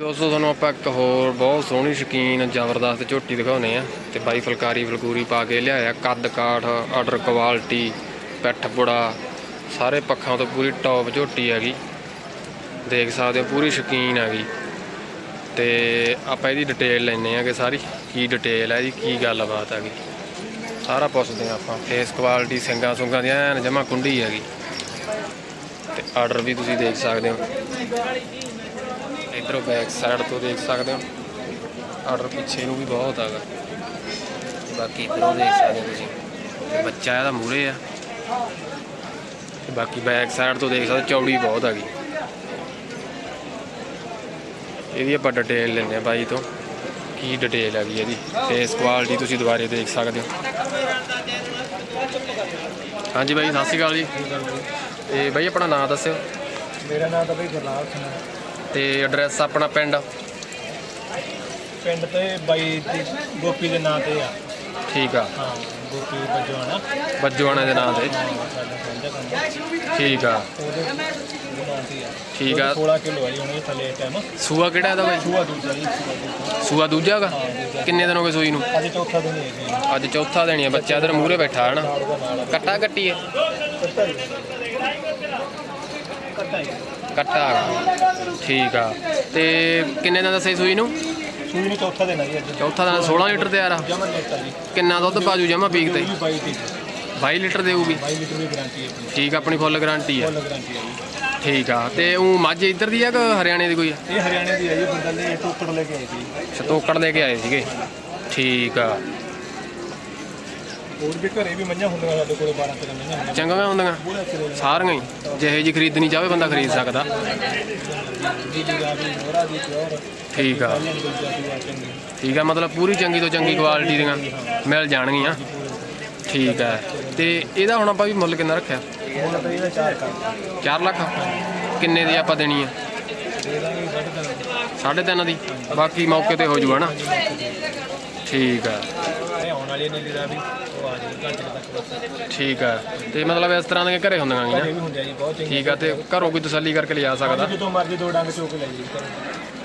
ਦੋਸਤੋ, ਤੁਹਾਨੂੰ ਆਪਾਂ ਇੱਕ ਹੋਰ ਬਹੁਤ ਸੋਹਣੀ ਸ਼ਕੀਨ ਜ਼ਬਰਦਸਤ ਝੋਟੀ ਦਿਖਾਉਨੇ ਆ ਤੇ ਬਾਈ ਫੁਲਕਾਰੀ ਫਲਕੂਰੀ ਪਾ ਕੇ ਲਿਆਇਆ। ਕੱਦ ਕਾਠ ਆਰਡਰ ਕੁਆਲਿਟੀ ਪੈਠ ਬੁੜਾ ਸਾਰੇ ਪੱਖਾਂ ਤੋਂ ਪੂਰੀ ਟੌਪ ਝੋਟੀ ਹੈਗੀ। ਦੇਖ ਸਕਦੇ ਹੋ, ਪੂਰੀ ਸ਼ਕੀਨ ਹੈਗੀ। ਤੇ ਆਪਾਂ ਇਹਦੀ ਡਿਟੇਲ ਲੈਣੇ ਆ ਕਿ ਸਾਰੀ ਕੀ ਡਿਟੇਲ ਹੈ ਜੀ, ਕੀ ਗੱਲਬਾਤ ਹੈਗੀ। ਸਾਰਾ ਪੁੱਛਦੇ ਆ ਆਪਾਂ ਫੇਸ ਕੁਆਲਿਟੀ ਸਿੰਗਾਂ ਸੁੰਗਾਂ ਦੀ ਐਨ ਜਮਾ ਕੁੰਡੀ ਹੈਗੀ। ਤੇ ਆਰਡਰ ਵੀ ਤੁਸੀਂ ਦੇਖ ਸਕਦੇ ਹੋ। ਇਧਰੋਂ ਬੈਕ ਸਾਈਡ ਤੋਂ ਦੇਖ ਸਕਦੇ ਹੋ। ਆਰਡਰ ਪਿੱਛੇ ਨੂੰ ਵੀ ਬਹੁਤ ਹੈਗਾ। ਬਾਕੀ ਇਧਰੋਂ ਦੇਖ ਸਕਦੇ ਹੋ ਤੁਸੀਂ। ਤੇ ਬੱਚਾ ਇਹਦਾ ਮੂਰੇ ਆ। ਬਾਕੀ ਬੈਕ ਸਾਈਡ ਤੋਂ ਦੇਖ ਸਕਦੇ ਚੌੜੀ ਬਹੁਤ ਹੈਗੀ। ਇਹਦੀ ਆਪਾਂ ਡਿਟੇਲ ਲੈਂਦੇ ਆ ਬਾਈ ਤੋਂ। ਕੀ ਡਿਟੇਲ ਹੈਗੀ ਇਹਦੀ? ਫੇਸ ਕੁਆਲਿਟੀ ਤੁਸੀਂ ਦੁਬਾਰੇ ਦੇਖ ਸਕਦੇ ਹੋ। ਹਾਂਜੀ ਬਾਈ, ਸਤਿ ਸ਼੍ਰੀ ਅਕਾਲ ਜੀ। ਤੇ ਬਾਈ, ਆਪਣਾ ਨਾਮ ਦੱਸਿਓ। ਮੇਰਾ ਨਾਮ ਤਾਂ ਬਈ ਗੁਰਲਾਲ ਸਿੰਘ ਤੇ ਐਡਰੈਸ ਆਪਣਾ ਪਿੰਡ? ਪਿੰਡ ਤੇ ਬਾਈ ਦੀ ਗੋਪੀ ਦੇ ਨਾਂ ਤੇ ਆ। ਠੀਕ ਆ। ਹਾਂ ਗੋਪੀ ਬਜਵਾਣਾ ਬੱਜੂਆਣਾ ਦੇ ਨਾਂ ਤੇ। ਸਾਡਾ ਸਾਂਝਾ ਕੰਮ ਠੀਕ ਆ। ਉਹਦੇ ਉਹਦੇ ਨਾਂ ਤੇ ਆ। ਠੀਕ ਆ। 16 ਕਿਲੋ ਆ ਜੀ ਹੁਣ ਇਹ ਥੱਲੇ ਟਾਈਮ ਸੂਆ ਕਿਹੜਾ ਇਹਦਾ ਬਾਈ? ਸੂਆ ਦੂਜਾ ਜੀ ਸੂਆ ਦੂਜਾ। ਸੂਆ ਦੂਜਾ ਹਾਂ ਕਿੰਨੇ ਦਿਨ ਹੋ ਗਏ ਸੂਈ ਨੂੰ? ਅੱਜ ਚੌਥਾ ਦਿਨ ਹੈ ਜੀ। ਅੱਜ ਚੌਥਾ ਹੀ ਆ ਬੱਚਾ ਇਧਰ ਮੂਹਰੇ ਬੈਠਾ ਹਨਾ। ਨਾਲ ਦਾ ਨਾਲ ਕੱਟਾ ਕੱਟੀ ਹੈ ਕੱਟਾ ਹੈਗਾ ਠੀਕ ਆ। ਤੇ ਕਿੰਨੇ ਦਿਨ ਦੱਸੇ ਸੂਈ ਨੂੰ? ਸੂਈ ਨੂੰ ਚੌਥਾ ਦਿਨ ਹੈ ਜੀ ਅੱਜ। ਚੌਥਾ ਦਿਨ 16 ਲੀਟਰ ਤਿਆਰ ਆ। ਜਮਨ ਨੇਤਾ ਜੀ। ਕਿੰਨਾ ਦੁੱਧ ਪਾਜੂ ਜਮਾ ਪੀਕ ਤੇ? ਇਹ ਵੀ 22 ਤੇ 22 ਲੀਟਰ ਦੇਊਗੀ। 22 ਲੀਟਰ ਦੀ ਗਾਰੰਟੀ ਹੈ ਆਪਣੀ। ਠੀਕ ਆ, ਆਪਣੀ ਫੁੱਲ ਗਾਰੰਟੀ ਆ। ਫੁੱਲ ਗਾਰੰਟੀ ਹੈ ਜੀ। ਠੀਕ ਆ। ਤੇ ਉਹ ਮੱਝ ਇੱਧਰ ਦੀ ਆ ਕਿ ਹਰਿਆਣੇ ਦੀ ਕੋਈ ਆ? ਇਹ ਹਰਿਆਣੇ ਦੀ ਹੈ ਜੀ ਬੰਦਲ ਦੇ ਟੋਕੜ ਲੈ ਕੇ ਆਏ ਸੀ। ਛਤੋਕੜ ਲੈ ਕੇ ਆਏ ਸੀਗੇ। ਠੀਕ ਆ। ਹੋਰ ਵੀ ਘਰੇ ਵੀ ਮੱਝਾਂ ਹੁੰਦੀਆਂ ਸਾਡੇ ਕੋਲੇ 12 13 ਮੱਝਾਂ ਹੁੰਦੀਆਂ। ਚੰਗੀਆਂ ਹੁੰਦੀਆਂ। ਪੂਰਾ ਕਿਲੋ ਸਾਰੀਆਂ ਹੀ। ਜਿਹੇ ਜੀ ਖਰੀਦਣੀ ਚਾਹਵੇ ਬੰਦਾ ਖਰੀਦ ਸਕਦਾ। ਜੀ ਜੀ ਦਾ ਵੀ ਹੋਰਾ ਦੀ ਪਿਓਰ। ਠੀਕ ਆ। ਆ ਚੰਗੀ। ਠੀਕ ਆ ਮਤਲਬ ਪੂਰੀ ਚੰਗੀ ਤੋਂ ਚੰਗੀ ਕੁਆਲਿਟੀ ਦੀਆਂ ਮਿਲ ਜਾਣਗੀਆਂ। ਠੀਕ ਹੈ ਤੇ ਇਹਦਾ ਹੁਣ ਆਪਾਂ ਵੀ ਮੁੱਲ ਕਿੰਨਾ ਰੱਖਿਆ? ਹੁਣ ਤਾਂ ਇਹਦਾ ਚਾਰ ਕਰ 4 ਲੱਖ? ਕਿੰਨੇ ਦੀ ਆਪਾਂ ਦੇਣੀ ਆ? ਸਾਢੇ ਤਿੰਨ ਦੀ। ਬਾਕੀ ਮੌਕੇ ਤੇ ਹੋ ਜੂਗਾ ਨਾ। ਠੀਕ ਆ। ਇਹ ਆਉਣ ਵਾਲੀ ਨੇ ਜਿਹੜਾ ਵੀ ਉਹ ਆ ਜਾਊਗੀ ਘੰਟੇ ਕੁ ਤੱਕ ਬਸ। ਠੀਕ ਆ। ਤੇ ਮਤਲਬ ਇਸ ਤਰ੍ਹਾਂ ਦੀਆਂ ਘਰੇ ਹੁੰਦੀਆਂ ਇਹ ਗੀਆਂ ਵੀ ਹੁੰਦੇ ਆ ਜੀ ਬਹੁਤ ਚੰਗੇ ਠੀਕ ਆ ਤੇ ਘਰੋਂ ਕੋਈ ਤਸੱਲੀ ਕਰਕੇ ਲਿਜਾ ਸਕਦਾ? ਜਦੋਂ ਮਰਜ਼ੀ ਦੋ ਡੰਗ ਚੋਕ ਲੈ ਜੀ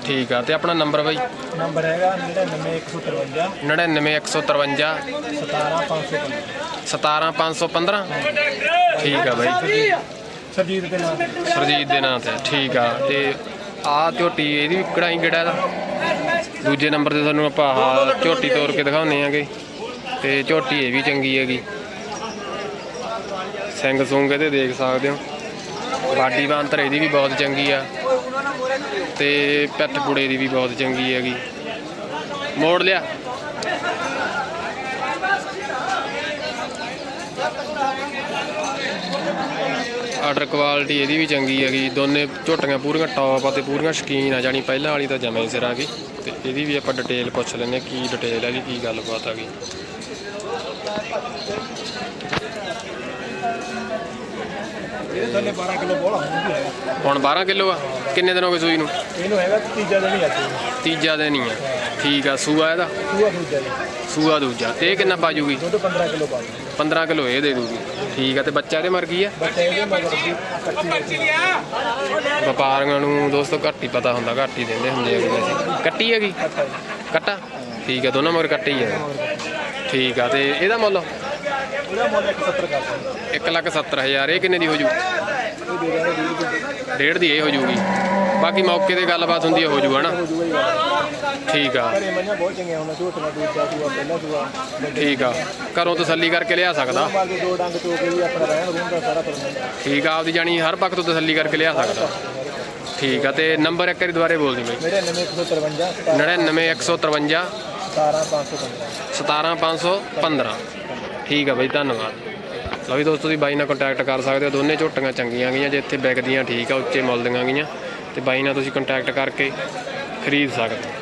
ਠੀਕ ਆ ਤੇ ਆਪਣਾ ਨੰਬਰ ਬਾਈ? ਨੰਬਰ ਹੈਗਾ 99153 99153 17515 17515 ਠੀਕ ਆ ਬਾਈ। ਸਰਜੀਤ ਦੇ ਨਾਮ ਸਰਜੀਤ ਦੇ ਨਾਂ ਤੇ ਠੀਕ ਆ। ਤੇ ਆ ਝੋਟੀ ਇਹਦੀ ਵੀ ਕਢਾਈ ਕਿਹੜਾ ਇਹਦਾ? ਦੂਜੇ ਨੰਬਰ ਤੇ ਤੁਹਾਨੂੰ ਆਪਾਂ ਆਹ ਝੋਟੀ ਤੋੜ ਕੇ ਦਿਖਾਉਂਦੇ ਆਂਗੇ ਤੇ ਝੋਟੀ ਇਹ ਵੀ ਚੰਗੀ ਹੈਗੀ। ਸਿੰਘ ਸੁੰਗ ਇਹਦੇ ਦੇਖ ਸਕਦੇ ਹੋ। ਬਾਡੀ ਬਾਂਤਰ ਇਹਦੀ ਵੀ ਬਹੁਤ ਚੰਗੀ ਆ। ਤੇ ਪਿੱਠ ਪੁੜੇ ਦੀ ਵੀ ਬਹੁਤ ਚੰਗੀ ਹੈਗੀ। ਮੋੜ ਲਿਆ। ਆਰਡਰ ਕੁਆਲਿਟੀ ਇਹਦੀ ਵੀ ਚੰਗੀ ਹੈਗੀ ਦੋਨੇ ਝੋਟੀਆਂ ਪੂਰੀਆਂ ਟੌਪ ਆ ਤੇ ਪੂਰੀਆਂ ਸ਼ਕੀਨ ਆ ਜਾਣੀ ਪਹਿਲਾਂ ਵਾਲੀ ਤਾਂ ਜਮੇ ਸਿਰ ਆ ਗਈ। ਤੇ ਇਹਦੀ ਵੀ ਆਪਾਂ ਡਿਟੇਲ ਪੁੱਛ ਲੈਂਦੇ ਹਾਂ ਕੀ ਡਿਟੇਲ ਹੈਗੀ ਕੀ ਗੱਲਬਾਤ ਹੈਗੀ। ਇਹ ਥੱਲੇ 12 ਕਿਲੋ ਬੋਲਾ ਹੁੰਦੀ ਹੈ ਹੁਣ 12 ਕਿਲੋ ਆ? ਕਿੰਨੇ ਦਿਨ ਹੋ ਗਏ ਸੂਈ ਨੂੰ? ਇਹਨੂੰ ਹੈਗਾ ਤੀਜਾ ਦਿਨ ਹੀ ਅੱਜ ਤੀਜਾ ਦਿਨ ਹੀ ਆ। ਠੀਕ ਆ ਸੂਆ ਇਹਦਾ? ਸੂਆ ਦੂਜਾ ਸੂਆ ਦੂਜਾ। ਤੇ ਇਹ ਕਿੰਨਾ ਪਾਜੂਗੀ? ਦੁੱਧ 15 ਕਿਲੋ ਪਾ ਦਿਓ 15 ਕਿਲੋ ਇਹ ਦੇ ਦੂਗੀ। ਠੀਕ ਆ ਤੇ ਬੱਚਾ ਇਹਦੇ ਮਰ ਗਈ ਆ? ਬੱਚੇ ਇਹਦੇ ਮਗਰ ਵਪਾਰੀਆਂ ਨੂੰ ਦੋਸਤੋ ਘੱਟ ਹੀ ਪਤਾ ਹੁੰਦਾ ਘੱਟ ਹੀ ਦਿੰਦੇ ਹੁੰਦੇ ਵੈਸੇ ਕੱਟੀ ਹੈਗੀ? ਕੱਟਾ ਠੀਕ ਆ ਦੋਨਾਂ ਮਗਰ ਕੱਟੀ ਹੀ ਠੀਕ ਆ ਤੇ ਇਹਦਾ ਮੁੱਲ? ਉਹਦਾ ਮੁੱਲ 170 ਕਰਦਾ 1 ਲੱਖ 70 ਹਜ਼ਾਰ। ਇਹ ਕਿੰਨੇ ਦੀ ਹੋ ਜੂ। ਡੇਢ ਦੀ ਇਹ ਹੋ ਜੂਗੀ। ਬਾਕੀ ਮੌਕੇ ਤੇ ਗੱਲਬਾਤ ਹੁੰਦੀ ਹੈ ਹੋ ਜੂਗਾ ਨਾ। ਠੀਕ ਆ। ਘਰੇ ਮਈਆਂ ਬਹੁਤ ਚੰਗੀਆਂ ਹੁਣ ਝੋਟੀਆਂ ਦੂਜਾ ਸੂਆ ਪਹਿਲਾ ਸੂਆ ਠੀਕ ਆ। ਘਰੋਂ ਤਸੱਲੀ ਕਰਕੇ ਲਿਆ ਸਕਦਾ। ਮਾਰ ਕੇ ਦੋ ਡੰਗ ਚੋ ਵੀ ਆਪਣਾ ਰਹਿਣ ਰੂਣ ਦਾ ਸਾਰਾ ਪ੍ਰਬੰਧ ਠੀਕ ਠੀਕ ਆ, ਆਪਦੀ ਜਾਣੀ ਹਰ ਪੱਖ ਤੋਂ ਤਸੱਲੀ ਕਰਕੇ ਲਿਆ ਸਕਦਾ। ਠੀਕ ਆ, ਤੇ ਨੰਬਰ ਇੱਕ ਵਾਰੀ ਦੁਬਾਰੇ ਬੋਲ ਦੀ ਬਈ। ਮੇਰੇ 9153 99153 17515 17515 ਠੀਕ ਆ ਬਾਈ, ਧੰਨਵਾਦ। ਲਓ ਵੀ ਦੋਸਤੋ, ਤੁਸੀਂ ਬਾਈ ਨਾਲ ਕੰਟੈਕਟ ਕਰ ਸਕਦੇ ਹੋ। ਦੋਨੇ ਝੋਟੀਆਂ ਚੰਗੀਆਂ ਗਈਆਂ, ਜੇ ਇੱਥੇ ਵਿਕਦੀਆਂ ਠੀਕ ਆ, ਉੱਚੇ ਮੁੱਲ ਦੀਆਂ ਗਈਆਂ। ਤੇ ਬਾਈ ਨਾਲ ਤੁਸੀਂ ਕੰਟੈਕਟ ਕਰਕੇ ਖਰੀਦ ਸਕਦੇ ਹੋ।